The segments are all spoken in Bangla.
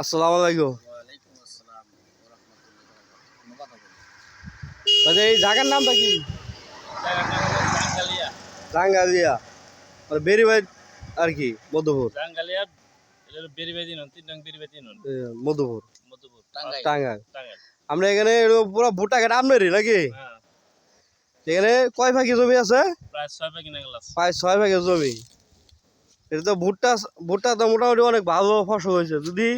আসসালামু আলাইকুম। মানে এই জায়গার নামটা কি? রাঙ্গালিয়া। মানে বেরিবাই আর কি মধুপুর। মধুপুর। টাঙ্গাইল। আমরা এখানে পুরো ভুট্টা ঘাট আমনেরই নাকি? হ্যাঁ। এখানে কয় ভাগি জমি আছে? প্রায় ছয় ভাগের জমি। এটা তো ভুট্টা ভুট্টা তো মোটামুটি অনেক ভালো ফসল হয়েছে। যদি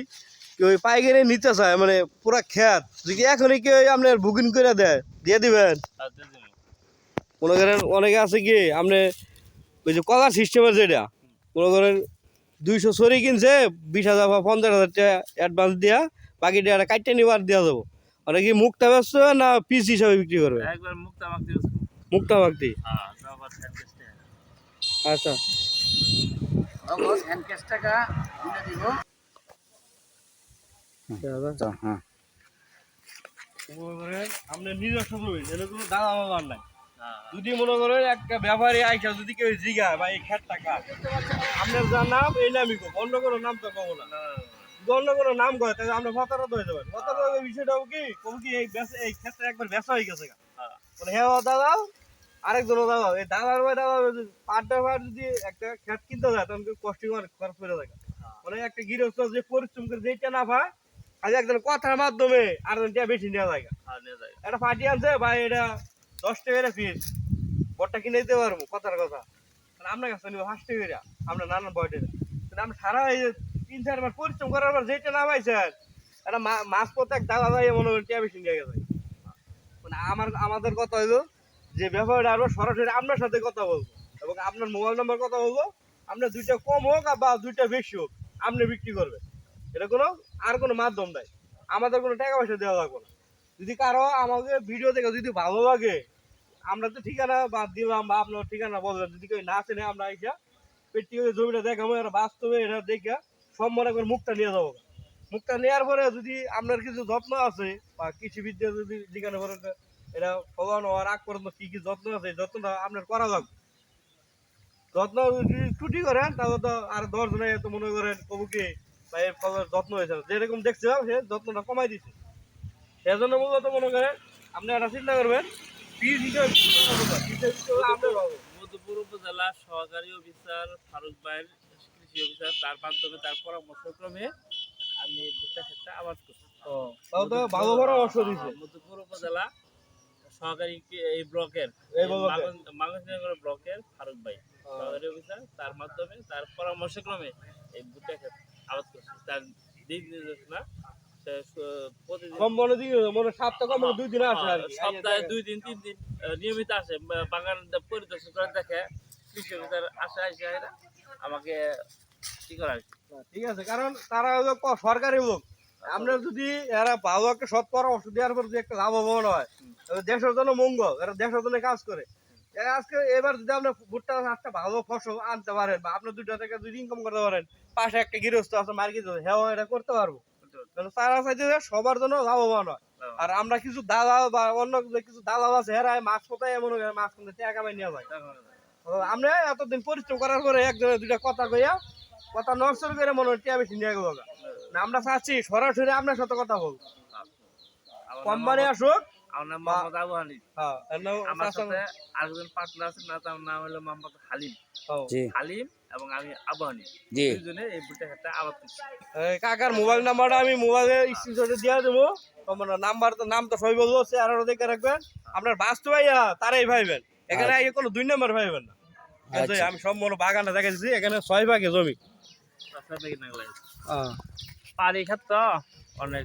কেউ পাইকারি নিতে চায় মানে পুরা খেত যদি এখনই কেউ আপনার বুকিং করে দেয় দিয়ে দিবেন? মনে করেন অনেকে আছে কি আপনি ওই যে কলার সিস্টেমের যেটা মনে করেন দুইশো সরি কিনছে বিশ হাজার বা পঞ্চাশ হাজার টাকা অ্যাডভান্স দেওয়া বাকি টাকাটা কাটতে নিবার দেওয়া যাব অনেকে মুখটা ব্যস্ত না পিস হিসাবে বিক্রি করবে? একবার মুক্তা মাখতে মুখটা বাগতি হ্যাঁ আচ্ছা নগদ হ্যান্ড ক্যাশ টাকা দিলে দিব তো হ্যাঁ। মনে নিজস্ব জমি এটা কোনো দাদা মামার নাই। হ্যাঁ যদি মনে করেন একটা ব্যাপারী আইসা যদি কেউ জিগায় বা এই খেত টাকা আপনার যার নাম এই নামই কব অন্য কোনো নাম তো কব না। অন্য কোনো নাম কয় তাহলে আমরা ফতারত হয়ে যাবেন ফতারত বিষয়টা কি? কব কি এই এই ক্ষেত্রে একবার বেচা হয়ে গেছে হ্যাঁ। মানে হ্যাঁ দাদা আরেকজন দাদা। এই দাদার ভাই দাদা পাটটা ভাই যদি একটা খেত কিনতে যায় তখন কষ্ট করে খরচ করে থাকে মানে একটা গৃহস্থ যে পরিশ্রম করে যেটা না পায় আজ একজন কথার মাধ্যমে আর বেশি নেওয়া যায় হ্যাঁ একটা পার্টি আনছে ভাই এটা দশ টাকা পিস বটটা কিনে দিতে পারব কথার কথা। আপনার কাছে নিব হাস টাকা আমরা নানান বয়টে কিন্তু আমরা সারা এই তিন চারবার পরিশ্রম করার পর যেটা না পাইছেন একটা মা- মাছ পথে এক দাদা ভাই মনে করেন টিয়া বেশি নিয়ে গেছে। মানে আমার আমাদের কথা হলো যে ব্যাপারটা আরও সরাসরি আপনার সাথে কথা বলব এবং আপনার মোবাইল নাম্বার কথা বলব। আপনার দুইটা কম হোক বা দুইটা বেশি হোক আপনি বিক্রি করবেন। এটা কোনো আর কোনো মাধ্যম নাই। আমাদের কোনো টাকা পয়সা দেওয়া লাগবে না। যদি কারও আমাকে ভিডিও দেখে যদি ভালো লাগে, আমরা তো ঠিকানা বা দিলাম বা আপনার ঠিকানা বলবেন যদি কেউ না চেনে, আমরা আইসা পেটি জমিটা দেখাবো এটা বাস্তবে এটা দেখে সব মনে করে মুখটা নিয়ে যাব। মুখটা নেওয়ার পরে যদি আপনার কিছু যত্ন আছে বা কৃষিবিদ্যা যদি জিজ্ঞাসা করেন যে এটা ফলন হওয়ার আগ পর্যন্ত কি কি যত্ন আছে যত্নটা আপনার করা লাগবে। যত্ন যদি ছুটি করেন, তাহলে তো আর দশ জনে তো মনে করেন কবু কি বা এই ফলের যত্ন হয়েছে যেরকম দেখছিলাম সে যত্নটা কমাই দিচ্ছে সেজন্য মূলত মনে করেন আপনি একটা চিন্তা করবেন পিস হিসেবে। মধুপুর উপজেলা সহকারী অফিসার ফারুক ভাইয়ের কৃষি অফিসার তার মাধ্যমে তার পরামর্শক্রমে আমি ভুট্টা ক্ষেত্রে আবাদ করছি। ভালো পরামর্শ মধুপুর উপজেলা সহকারী এই ব্লকের এই ব্লকের। ফারুক ভাই সহকারী অফিসার তার মাধ্যমে তার পরামর্শক্রমে এই ভুট্টা ক্ষেত আবাদ করছি তার দিক নির্দেশনা সপ্তাহ দুই দিন তিন দিন নিয়মিত আসে। বাগান পরিদর্শন করে দেখে কৃষি অফিসার আসে আসে আমাকে কি করা ঠিক আছে কারণ তারা সরকারি লোক। আমরা যদি এরা ভালো একটা সৎ পরামর্শ দেওয়ার পর যদি একটা লাভবান হয় দেশের জন্য মঙ্গল এরা দেশের জন্য কাজ করে। আজকে এবার যদি আপনার ভুট্টা একটা ভালো ফসল আনতে পারেন বা আপনার দুইটা থেকে যদি ইনকাম করতে পারেন পাশে একটা গৃহস্থ আছে মার্কেট হ্যাঁ এটা করতে পারব। তারা চাইছে যে সবার জন্য লাভবান হয়। আর আমরা কিছু দালাল বা অন্য কিছু দালাল আছে এরা মাছ কোথায় এমন মাছ কিনতে টাকা কামাই নিয়ে যায়। আমরা এতদিন পরিশ্রম করার পরে একজনের দুইটা কথা কইয়া কথা নষ্ট করে মনে হচ্ছে বেশি নিয়ে গেল আমরা চাচ্ছি সরাসরি আপনার সাথে কথা বলব কোম্পানি আসুক আমার নাম মোহাম্মদ আবু হানিফ। হ্যাঁ আমার সাথে আরেকজন পার্টনার আছে না তার নাম হলো মোহাম্মদ হালিম। হ্যাঁ। হালিম এবং আমি আবু হানিফ। জি। দুজনে এই আবাদ করছি। কাকার মোবাইল নাম্বারটা আমি মোবাইলে স্ক্রিনশটে দিয়ে দেবো। তোমার নাম্বার তো নাম তো সবাই বলব সে আরও দেখে রাখবেন। আপনার বাস্তু ভাইয়া তারাই ভাইবেন। এখানে আগে কোনো দুই নাম্বার ভাইবেন না? আচ্ছা। আমি সম্পূর্ণ বাগানটা দেখেছি এখানে ছয় ভাগে জমি। লাগে হ্যাঁ। পানি খাত অনেক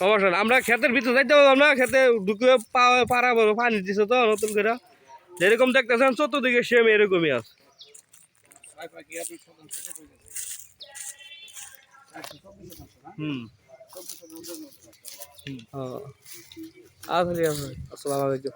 সমস্যা আমরা ক্ষেতের ভিতরে যাইতে পারলাম না খেতে ঢুকে পাড়া বলো পানি দিছে তো নতুন করে। যেরকম দেখতেছেন চতুর্দিকে সেম এরকমই আছে। হুম। হুম। আসসালামু আলাইকুম।